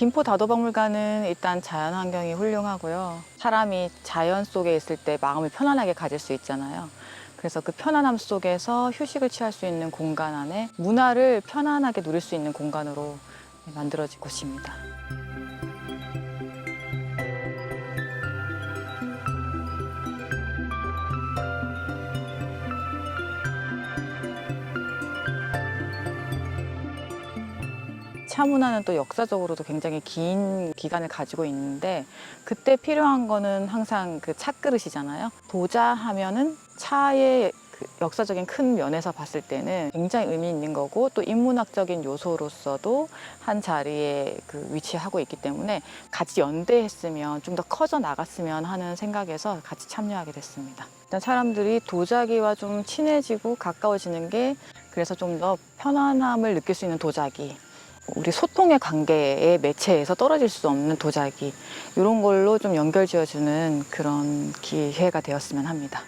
김포 다도박물관은 일단 자연 환경이 훌륭하고요. 사람이 자연 속에 있을 때 마음을 편안하게 가질 수 있잖아요. 그래서 그 편안함 속에서 휴식을 취할 수 있는 공간 안에 문화를 편안하게 누릴 수 있는 공간으로 만들어진 곳입니다. 차 문화는 또 역사적으로도 굉장히 긴 기간을 가지고 있는데 그때 필요한 거는 항상 그 찻그릇이잖아요. 도자 하면은 차의 그 역사적인 큰 면에서 봤을 때는 굉장히 의미 있는 거고 또 인문학적인 요소로서도 한 자리에 그 위치하고 있기 때문에 같이 연대했으면 좀 더 커져 나갔으면 하는 생각에서 같이 참여하게 됐습니다. 일단 사람들이 도자기와 좀 친해지고 가까워지는 게 그래서 좀 더 편안함을 느낄 수 있는 도자기 우리 소통의 관계의 매체에서 떨어질 수 없는 도자기 이런 걸로 좀 연결 지어주는 그런 기회가 되었으면 합니다.